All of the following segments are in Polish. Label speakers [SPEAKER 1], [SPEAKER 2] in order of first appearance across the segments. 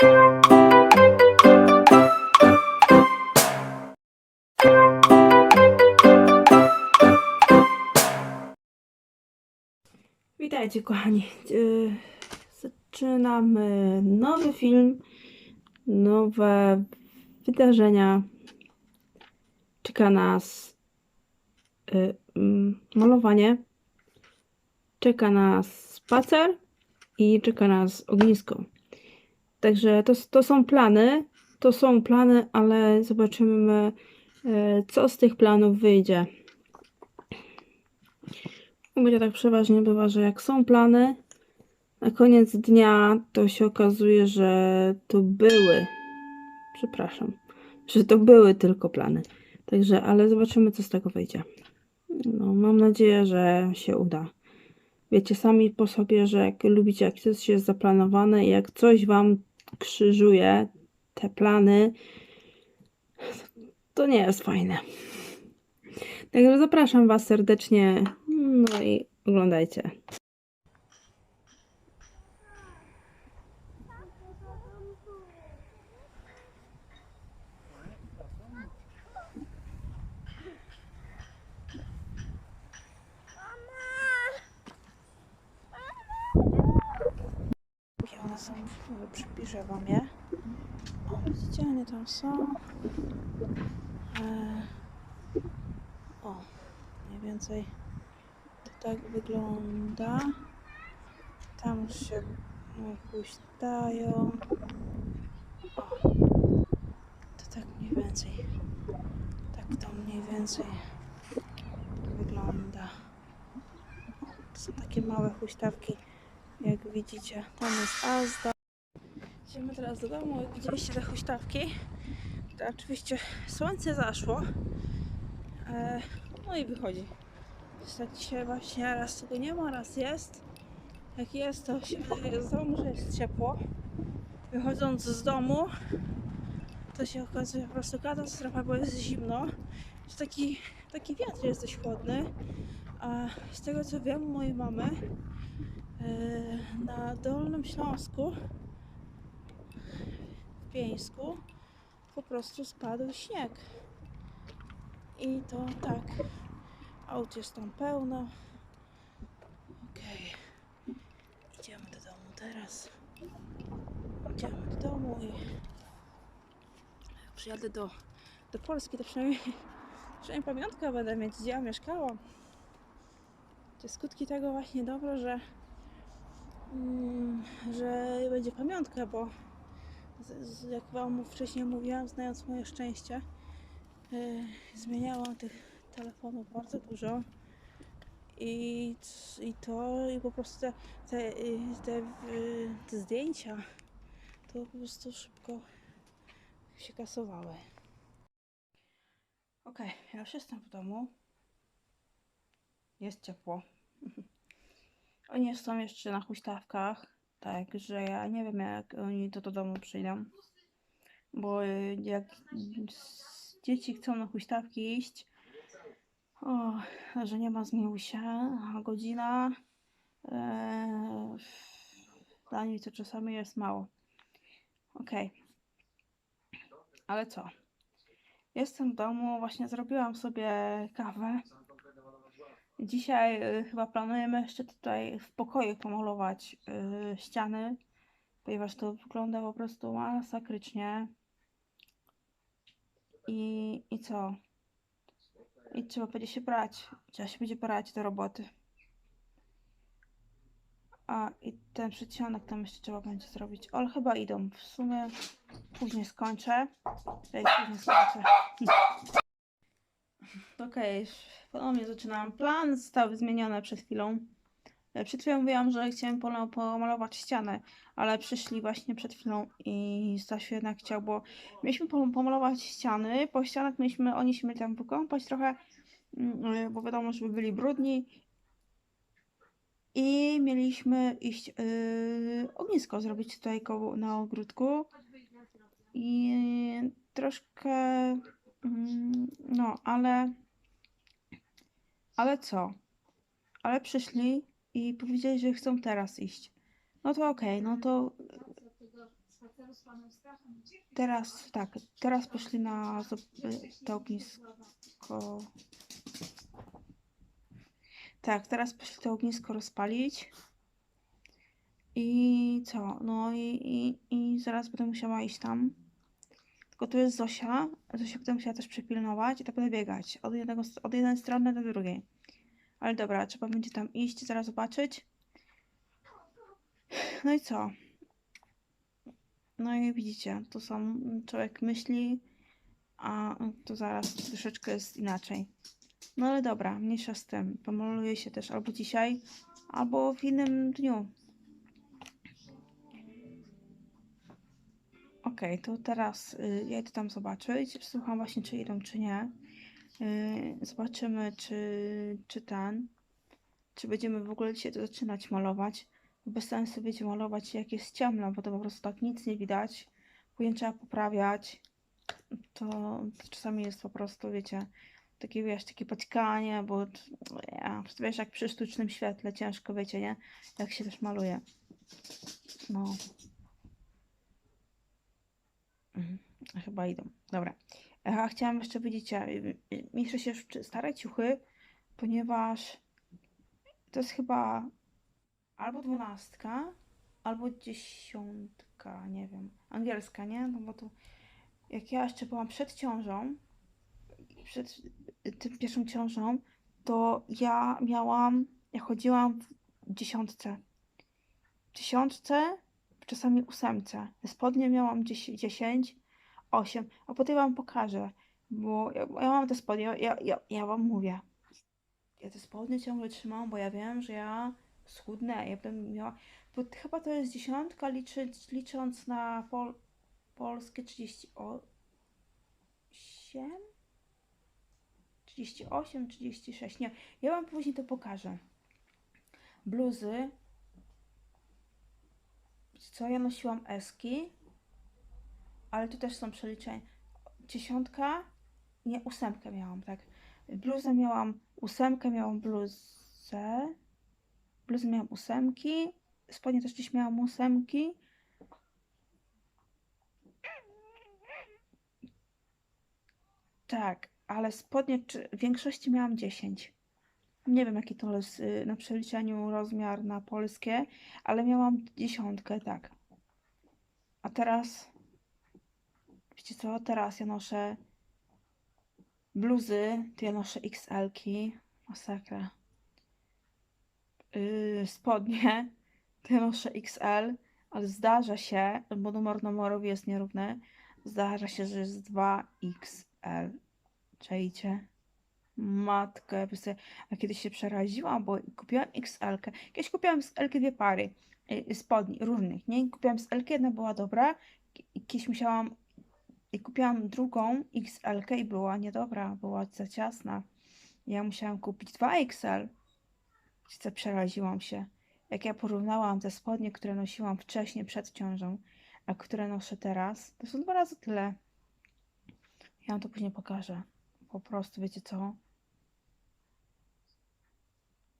[SPEAKER 1] Witajcie kochani. Yy, Zaczynamy nowy film, nowe wydarzenia. Czeka nas mm, malowanie, czeka nas spacer i czeka nas ognisko. Także to, to są plany, to są plany, ale zobaczymy yy, co z tych planów wyjdzie. Będzie tak przeważnie bywa, że jak są plany, na koniec dnia to się okazuje, że to były, przepraszam, że to były tylko plany. Także, ale zobaczymy, co z tego wyjdzie. No, mam nadzieję, że się uda. Wiecie sami po sobie, że jak lubicie, jak coś jest zaplanowane i jak coś wam krzyżuje te plany, to nie jest fajne. Także zapraszam Was serdecznie. No i oglądajcie. Gdzie one są? Wam je. O, widzicie, one tam są. Eee, o, mniej więcej to tak wygląda. Tam już się huśtają. O, to tak mniej więcej. Tak to mniej więcej wygląda. To są takie małe huśtawki, jak widzicie. Tam jest Azda. Idziemy teraz do domu. Widzieliście te huśtawki, to oczywiście słońce zaszło. E, no i wychodzi. Tak dzisiaj właśnie raz tego nie ma, raz jest. Jak jest, to się wydaje z domu, że jest ciepło. Wychodząc z domu, to się okazuje po prostu katastrofa, bo jest zimno. Że Taki, taki wiatr jest dość chłodny. A z tego co wiem, mojej mamy e, na Dolnym Śląsku w Pieńsku po prostu spadł śnieg. I to tak. Aut jest tam pełno. Okej. Idziemy do domu teraz. Idziemy do domu i przyjadę do, do Polski, to przynajmniej, przynajmniej pamiątkę będę mieć, gdzie ja mieszkałam. Te skutki tego właśnie dobre, że mm, że będzie pamiątka, bo jak Wam wcześniej mówiłam, znając moje szczęście, yy, zmieniałam tych telefonów bardzo dużo i, i to i po prostu te, te, y, te, y, te zdjęcia to po prostu szybko się kasowały. Okej, ja już jestem w domu. Jest ciepło. Oni są jeszcze na huśtawkach, także ja nie wiem jak oni to do domu przyjdą. Bo y, jak dzieci chcą na huśtawki iść, o, że nie ma zmiłusia, a godzina e, dla nich to czasami jest mało. Okej. Ale co? Jestem w domu, właśnie zrobiłam sobie kawę. Dzisiaj y, chyba planujemy jeszcze tutaj w pokoju pomalować y, ściany, ponieważ to wygląda po prostu masakrycznie. I, I co? I trzeba będzie się brać. Trzeba się będzie brać do roboty. A i ten przedsionek tam jeszcze trzeba będzie zrobić. Ale chyba idą. W sumie później skończę. Ej, później skończę. Okej, ponownie zaczynam. Plan został zmieniony przed chwilą. E, Przed chwilą mówiłam, że chciałem pomalować ścianę, ale przyszli właśnie przed chwilą i Stasiu jednak chciał, bo mieliśmy pom- pomalować ściany, po ścianach mieliśmy, oni się mieli tam wykąpać trochę, mm, y, bo wiadomo, żeby byli brudni i mieliśmy iść yy, ognisko zrobić tutaj koło, na ogródku i troszkę no, ale ale co? Ale przyszli i powiedzieli, że chcą teraz iść. No to okej, no to Teraz, tak, teraz poszli na to ognisko. Tak, teraz poszli to ognisko rozpalić. I co? No i, i, i zaraz będę musiała iść tam. Tylko tu jest Zosia. Zosia będę musiała też przepilnować i tak będę biegać od, jednego, od jednej strony do drugiej. Ale dobra, trzeba będzie tam iść, zaraz zobaczyć. No i co? No i widzicie, tu są, człowiek myśli, a to zaraz troszeczkę jest inaczej. No ale dobra, mniejsza z tym. Pomaluję się też albo dzisiaj, albo w innym dniu. Okej, to teraz y, ja tam zobaczyć. Słucham właśnie, czy idą, czy nie. Y, zobaczymy, czy, czy ten, czy będziemy w ogóle dzisiaj to zaczynać malować. Bez sensu będzie malować jak jest ciemno, bo to po prostu tak nic nie widać. Później trzeba poprawiać. To, to czasami jest po prostu, wiecie, takie wiesz, takie paćkanie, bo ja, wiesz, jak przy sztucznym świetle ciężko, wiecie, nie? Jak się też maluje. No. Mhm, Chyba idą. Dobra. A chciałam jeszcze powiedzieć, ja, y, y, muszę się przy- stare ciuchy, ponieważ to jest chyba albo dwunastka, albo dziesiątka, nie wiem. Angielska, nie? No bo to jak ja jeszcze byłam przed ciążą, przed y, tym pierwszą ciążą, to ja miałam, ja chodziłam w dziesiątce. W dziesiątce, czasami ósemce. Spodnie miałam 10, 10 8, a potem wam pokażę, bo ja, ja mam te spodnie, ja, ja, ja wam mówię. Ja te spodnie ciągle trzymam, bo ja wiem, że ja schudnę. Ja będę miała, bo chyba to jest dziesiątka, liczyć, licząc na pol, polskie 38? 38, 36, nie. Ja wam później to pokażę. Bluzy. Co ja nosiłam eski, ale tu też są przeliczenia. Dziesiątka, nie, ósemkę miałam, tak. Bluzę miałam, ósemkę miałam bluzę. Bluzę miałam ósemki. Spodnie też gdzieś miałam ósemki. Tak, ale spodnie w większości miałam 10. Nie wiem, jaki to jest y, na przeliczeniu rozmiar na polskie, ale miałam dziesiątkę, tak. A teraz, wiecie co, teraz ja noszę bluzy, to ja noszę XL-ki, masakra. Yy, spodnie, to ja noszę XL, ale zdarza się, bo numer numerowy jest nierówny, zdarza się, że jest 2XL. Czajcie? Matkę, sobie, a kiedyś się przeraziłam, bo kupiłam XL-kę. Kiedyś kupiłam z L dwie pary y, spodni różnych, nie? Kupiłam z L, jedna była dobra, kiedyś musiałam i kupiłam drugą XL i była niedobra, była za ciasna. Ja musiałam kupić 2XL. Co przeraziłam się. Jak ja porównałam te spodnie, które nosiłam wcześniej przed ciążą, a które noszę teraz, to są dwa razy tyle. Ja wam to później pokażę. Po prostu, wiecie co?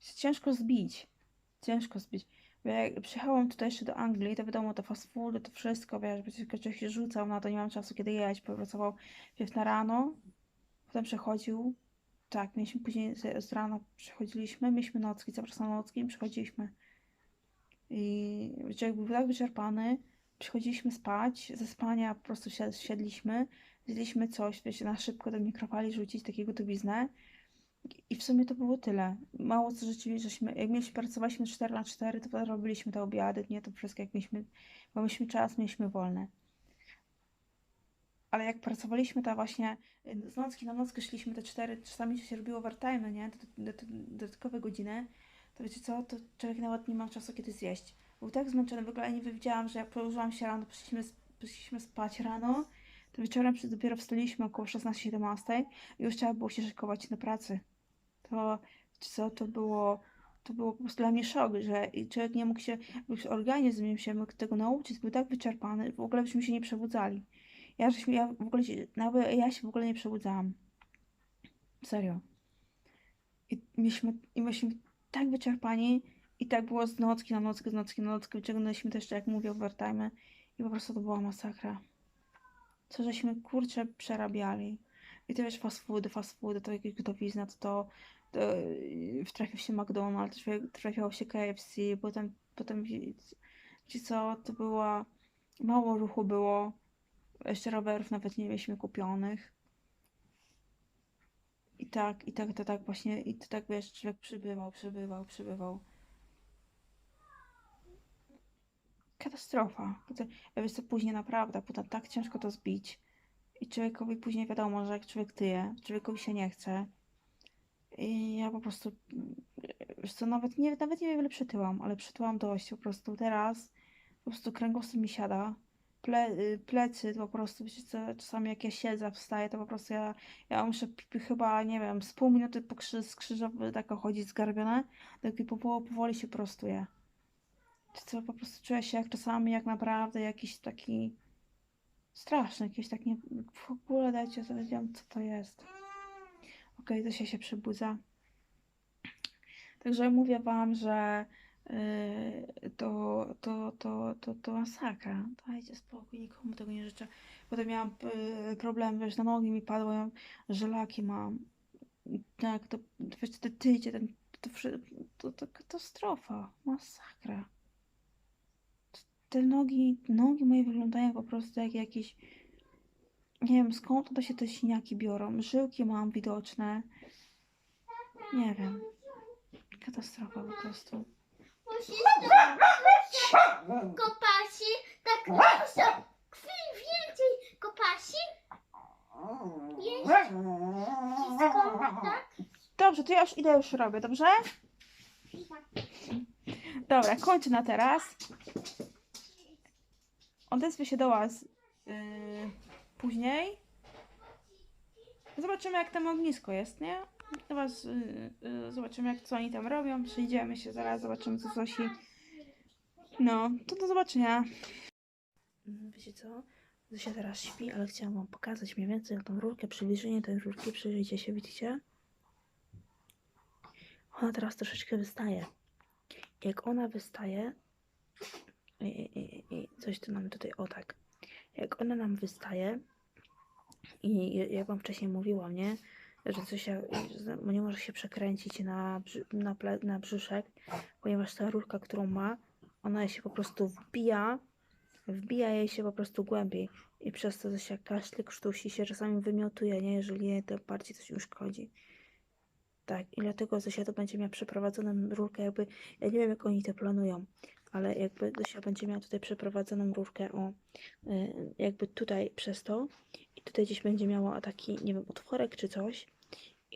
[SPEAKER 1] Ciężko zbić. Ciężko zbić. Bo jak przyjechałam tutaj jeszcze do Anglii, to wiadomo, to fast foody, to wszystko, wiesz, bo człowiek się rzucał na to, nie mam czasu kiedy jeść, pracował pierw na rano, potem przechodził, tak, mieliśmy później z, rana przechodziliśmy, mieliśmy nocki, zapraszam nocki i przechodziliśmy. I człowiek był tak wyczerpany, przychodziliśmy spać, ze spania po prostu siedliśmy, zjedliśmy coś, wiecie, na szybko do mikrofali rzucić, takiego gotowiznę. I w sumie to było tyle. Mało co rzeczywiście, żeśmy, jak mieliśmy, pracowaliśmy 4 na 4, to robiliśmy te obiady, nie, to wszystko jak mieliśmy, bo mieliśmy czas, mieliśmy wolne. Ale jak pracowaliśmy, to właśnie y, z nocki na nockę szliśmy te 4, czasami się robiło overtime, nie, dodatkowe godziny, to wiecie co, to człowiek nawet nie ma czasu kiedy zjeść. Był tak zmęczony, w ogóle ja nie wiedziałam, że jak położyłam się rano, poszliśmy, poszliśmy spać rano, to wieczorem dopiero wstaliśmy około 16-17 i już trzeba było się szykować do pracy to co to było, to było po prostu dla mnie szok, że człowiek nie mógł się, już organizm się mógł tego nauczyć, był tak wyczerpany, w ogóle byśmy się nie przebudzali. Ja, żeśmy, ja w ogóle się, nawet ja się w ogóle nie przebudzałam. Serio. I myśmy, i myśmy tak wyczerpani i tak było z nocki na nockę, z nocki na nockę, wyciągnęliśmy też, jak mówię, overtime I po prostu to była masakra. Co żeśmy kurczę przerabiali. I to wiesz, fast foody, fast foody, to jakieś gotowizna, to, to, to yy, trafił się McDonald's, trafi- trafiało się KFC, potem, potem ci co, to była, mało ruchu było, jeszcze rowerów nawet nie mieliśmy kupionych. I tak, i tak, to tak właśnie, i to tak wiesz, człowiek przybywał, przybywał, przybywał. Katastrofa. Wiesz co, później naprawdę, potem tak ciężko to zbić. I człowiekowi później wiadomo, że jak człowiek tyje, człowiekowi się nie chce. I ja po prostu, wiesz co, nawet nie, nawet nie wiem ile przytyłam, ale przytyłam dość po prostu teraz. Po prostu kręgosłup mi siada. Ple, y, plecy po prostu, wiecie co, czasami jak ja siedzę, wstaję, to po prostu ja, ja muszę chyba, nie wiem, z pół minuty po krzy, skrzyżowy tak chodzić zgarbione, tak i powoli, się prostuję. Co, po prostu czuję się jak czasami jak naprawdę jakiś taki straszny, jakiś taki, w ogóle dajcie sobie wiedziałam co to jest. Okej, to się się przebudza. Także mówię wam, że yy, to, to, to, to, to masakra. Dajcie spokój, nikomu tego nie życzę. Potem miałam yy, problem, wiesz, na nogi mi padły, żelaki mam. Tak, to, wiesz, te tycie, ten, to, to, to katastrofa, masakra. Te nogi, nogi moje wyglądają po prostu jak jakieś, nie wiem skąd to się te siniaki biorą. Żyłki mam widoczne. Nie wiem. Katastrofa po prostu.
[SPEAKER 2] Musisz kopasi, tak dużo krwi więcej kopasi, jeść wszystko, tak?
[SPEAKER 1] Dobrze, to ja już idę, już robię, dobrze? Dobra, kończę na teraz. Odezwę się do Was yy, później. Zobaczymy, jak tam ognisko jest, nie? Was, yy, zobaczymy, jak co oni tam robią. Przyjdziemy się zaraz, zobaczymy, co Zosi. No, to do zobaczenia. Wiecie co? Zosia teraz śpi, ale chciałam Wam pokazać mniej więcej tą rurkę, przybliżenie tej rurki. Przyjrzyjcie się, widzicie? Ona teraz troszeczkę wystaje. Jak ona wystaje, i, i, i coś tu mamy tutaj, o tak. Jak ona nam wystaje, i jak wam wcześniej mówiłam, nie? Że coś się, że nie może się przekręcić na, na, na brzuszek, ponieważ ta rurka, którą ma, ona się po prostu wbija, wbija jej się po prostu głębiej i przez to się kaszle, krztusi się, czasami wymiotuje, nie? Jeżeli jej to bardziej coś uszkodzi. Tak, i dlatego Zosia to będzie miała przeprowadzoną rurkę, jakby, ja nie wiem jak oni to planują, ale jakby Zosia będzie miała tutaj przeprowadzoną rurkę o, y, jakby tutaj przez to tutaj gdzieś będzie miała taki, nie wiem, otworek czy coś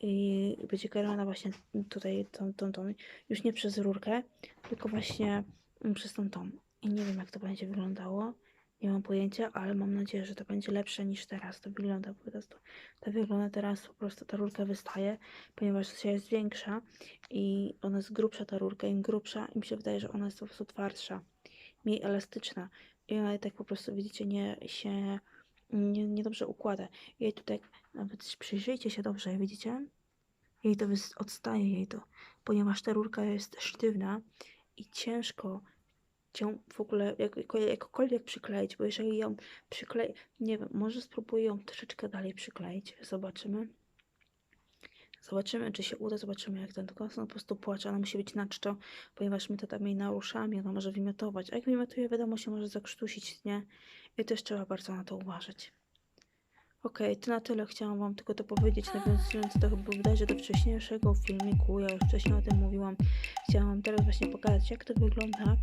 [SPEAKER 1] i będzie kierowana właśnie tutaj tą, tą, tą, już nie przez rurkę, tylko właśnie mm, przez tą tą. I nie wiem jak to będzie wyglądało, nie mam pojęcia, ale mam nadzieję, że to będzie lepsze niż teraz to wygląda po prostu. To wygląda teraz po prostu ta rurka wystaje, ponieważ Zosia jest większa i ona jest grubsza ta rurka, im grubsza, im się wydaje, że ona jest po prostu twardsza, mniej elastyczna i ona tak po prostu widzicie nie się nie, niedobrze układa. Jej tutaj nawet przyjrzyjcie się dobrze, widzicie? Jej to odstaje jej to, ponieważ ta rurka jest sztywna i ciężko cię w ogóle jak, jakkolwiek przykleić, bo jeżeli ją przykleję, nie wiem, może spróbuję ją troszeczkę dalej przykleić, zobaczymy. Zobaczymy, czy się uda, zobaczymy jak ten tylko po prostu płacze, ona musi być na czczo, ponieważ my to tam jej naruszamy, ona może wymiotować, a jak wymiotuje, wiadomo, się może zakrztusić, nie? I też trzeba bardzo na to uważać. Okej, to na tyle chciałam Wam tylko to powiedzieć, nawiązując do chyba bodajże do wcześniejszego filmiku, ja już wcześniej o tym mówiłam. Chciałam teraz właśnie pokazać, jak to wygląda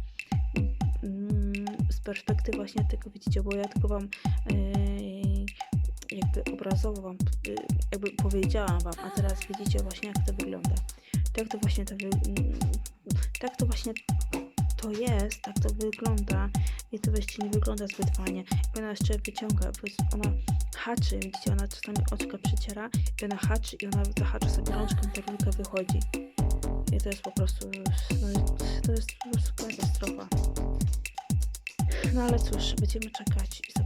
[SPEAKER 1] mm, z perspektywy właśnie tego, widzicie, bo ja tylko Wam yy, jakby obrazowo Wam, yy, jakby powiedziałam Wam, a teraz widzicie właśnie, jak to wygląda. Tak to właśnie to mm, tak to właśnie to jest, tak to wygląda i to właściwie nie wygląda zbyt fajnie. I ona jeszcze wyciąga, bo ona haczy, widzicie, ona czasami oczka przyciera i ona haczy i ona zahacza sobie rączką, ta rurka wychodzi. I to jest po prostu, no, to jest po prostu katastrofa. No ale cóż, będziemy czekać i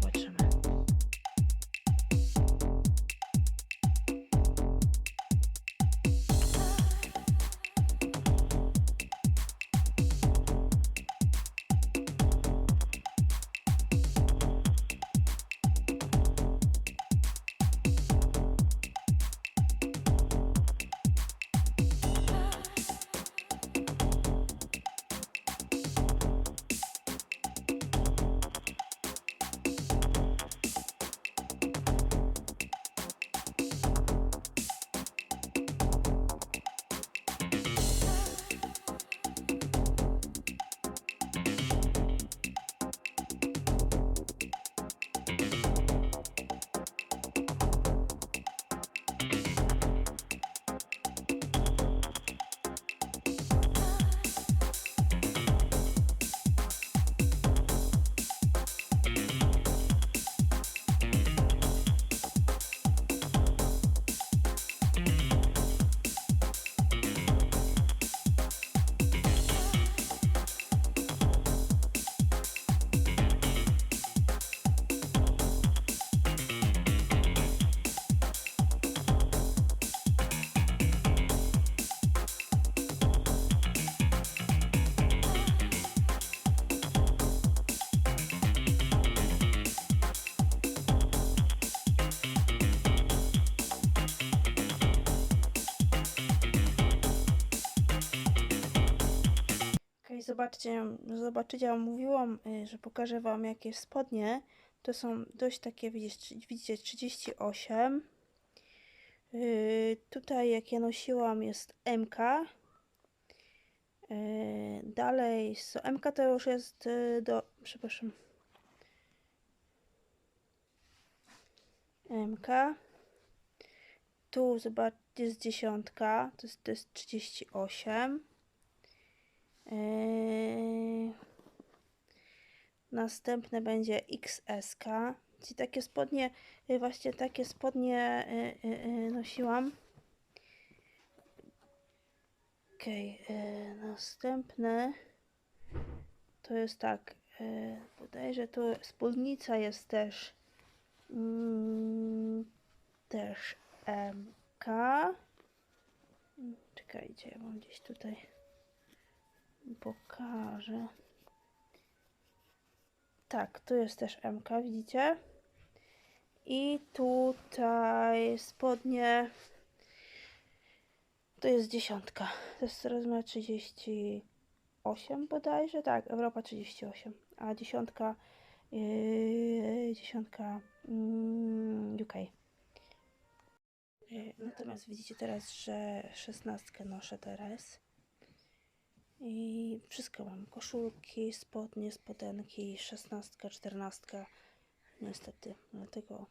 [SPEAKER 1] zobaczcie, zobaczycie, mówiłam, y, że pokażę Wam jakieś spodnie. To są dość takie, widzicie, widzicie 38. Y, tutaj jak ja nosiłam jest MK. Y, dalej, so, MK to już jest do, przepraszam. MK. Tu zobacz, jest dziesiątka, to jest, to jest 38. Yy, Następne będzie XSK. Czyli takie spodnie, yy, właśnie takie spodnie yy, yy, nosiłam. Yy, następne to jest tak. Yy, bodajże tu spódnica jest też mm, też MK. Czekajcie, ja mam gdzieś tutaj pokażę. Tak, tu jest też MK, widzicie? I tutaj spodnie. To jest dziesiątka. To jest rozmiar 38 bodajże. Tak, Europa 38. A dziesiątka. Yy, dziesiątka yy, UK. Natomiast widzicie teraz, że szesnastkę noszę teraz. I wszystko mam. Koszulki, spodnie, spodenki, szesnastka, czternastka. Niestety, dlatego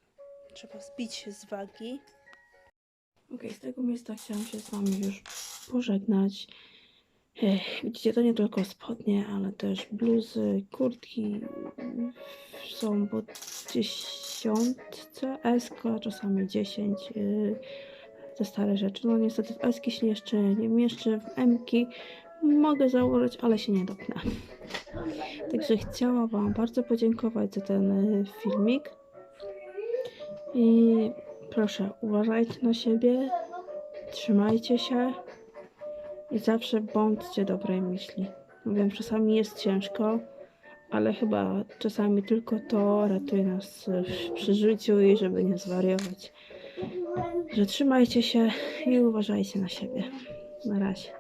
[SPEAKER 1] trzeba zbić z wagi. Ok, z tego miejsca chciałam się z Wami już pożegnać. Ech, widzicie, to nie tylko spodnie, ale też bluzy, kurtki są po dziesiątce, SK, czasami 10. Yy, te stare rzeczy. No niestety w Eski się jeszcze nie mieszczę, w Mki mogę założyć, ale się nie dopnę. Także chciałam Wam bardzo podziękować za ten y, filmik. I proszę, uważajcie na siebie, trzymajcie się i zawsze bądźcie dobrej myśli. Wiem, czasami jest ciężko, ale chyba czasami tylko to ratuje nas y, przy życiu i żeby nie zwariować. Że trzymajcie się i uważajcie na siebie. Na razie.